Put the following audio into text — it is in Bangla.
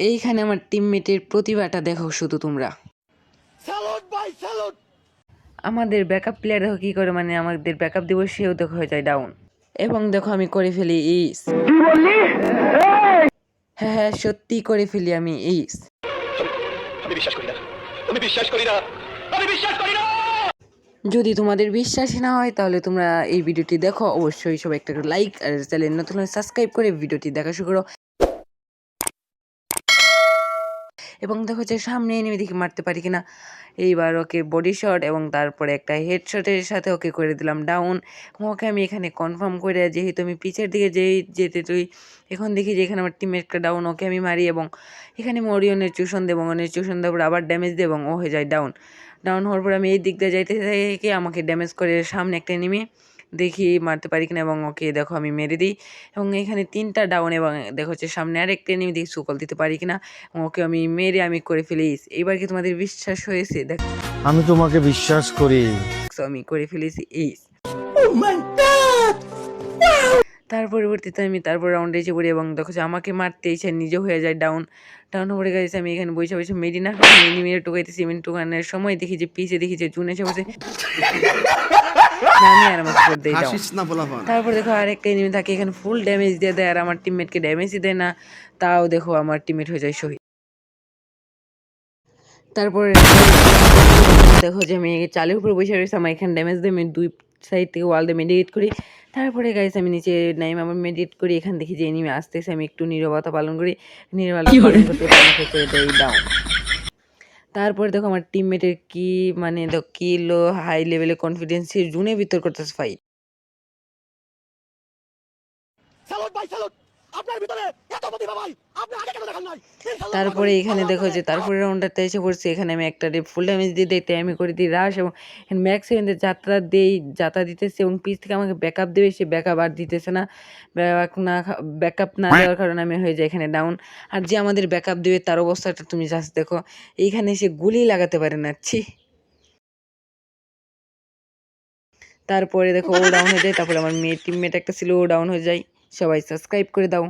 এইখানে আমার টিমমেটের প্রতিভাটা দেখো শুধু তোমরা। আমাদের ব্যাকআপ প্লেয়ার দেখো কী করে মানে আমাদের ব্যাকআপ দিব সেও দেখো হয়ে যায় ডাউন এবং দেখো আমি করে ফেলি ইস হ্যাঁ হ্যাঁ সত্যি করে ফেলি আমি ইস বিশ্বাস করি না। আমি বিশ্বাস করি না। আমি বিশ্বাস করি না! যদি তোমাদের বিশ্বাসই না হয় তাহলে তোমরা এই ভিডিওটি দেখো। অবশ্যই সবাই একটা লাইক আর চ্যানেল নতুন সাবস্ক্রাইব করে ভিডিওটি দেখা শুরু করো। এবং দেখো যে সামনে এনে দেখি মারতে পারি কিনা। এইবার ওকে বডি শট এবং তারপরে একটা হেডশটের সাথে ওকে করে দিলাম ডাউন ওকে আমি এখানে কনফার্ম করে যেহেতু আমি পিছের দিকে যেই যেতে তুই, এখন দেখি যে এখানে আমার টিমের একটা ডাউন ওকে আমি মারি এবং এখানে আমি ওরিয়নের চুষণ দেবো অনের চুষণ দেওয়ার পর আবার ড্যামেজ দেবো ও হয়ে যায় ডাউন ডাউন হওয়ার পর আমি এই দিক দিয়ে যাইতে থেকে আমাকে ড্যামেজ করে সামনে একটা নেমে দেখি মারতে পারি কিনা এবং ওকে দেখো আমি মেরে দিই। এবং এখানে তিনটা ডাউন এবং দেখো হচ্ছে সামনে আরেকটা নেমে দেখি সুকল দিতে পারি কিনা এবং ওকে আমি মেরে আমি করে ফেলি। এইবার কি তোমাদের বিশ্বাস হয়েছে? দেখো। আমি তোমাকে বিশ্বাস করি। আমি করে ফেলেছি। এইস তার পরবর্তীতে আমি তারপর রাউন্ডে এসে পড়ি এবং দেখো যে আমাকে মারতে এসে নিজে হয়ে যায় ডাউন ডাউন হয়ে গেছে আমি এখানে বসে বসে মেরি না মেরি মেরে টুকাইতেছি। মেরি টুকানোর সময় দেখি যে পিছে দেখি যে জুন এসে বসে না, আমি আর আমার করে বলাফান তারপর দেখো আরেকটা এনিমি থাকে এখানে ফুল ড্যামেজ দিয়ে দেয় আর আমার টিমমেটকে ড্যামেজই দেয় না। তাও দেখো আমার টিমমেট হয়ে যায় শহীদ। তারপরে দেখো যে আমি চালের উপর বসে রয়েছে আমার এখানে ড্যামেজ দিয়ে আমি দুই সাইড থেকে ওয়াল দিয়ে মেডিকেট করি। তারপরে গাইছে আমি নিচে নাইম আমার মেডিকেট করি এখান দেখি যে এনিমি আসতেছে আমি একটু নীরবতা পালন করি। নীরবতা পালন করতে আমাকে করে দেয় ডাউন তারপরে দেখো আমার টিমমেটের কি মানে কি লো হাই লেভেলে কনফিডেন্স সে জুনে ভিতর করতেছে ফাইট তারপরে এখানে দেখো যে তারপরে রাউন্ডারটা এসে পড়ছে এখানে আমি একটা ফুল ড্যামেজ দিয়ে দিতে আমি করে দিই রাশ এবং এখানে ম্যাক্স সেভেন্টে যাত্রা দেই যাত্রা দিতেছে এবং পিছ থেকে আমাকে ব্যাকআপ দেবে সে ব্যাকআপ আর দিতেছে না। ব্যাক না ব্যাকআপ না দেওয়ার কারণে আমি হয়ে যাই এখানে ডাউন আর যে আমাদের ব্যাকআপ দেবে তার অবস্থাটা তুমি জাস্ট দেখো এইখানে সে গুলি লাগাতে পারে না ছি। তারপরে দেখো ও ডাউন হয়ে যায় তারপরে আমার মেয়ে টিমমেট একটা ছিল ও ডাউন হয়ে যায়। সবাই সাবস্ক্রাইব করে দাও।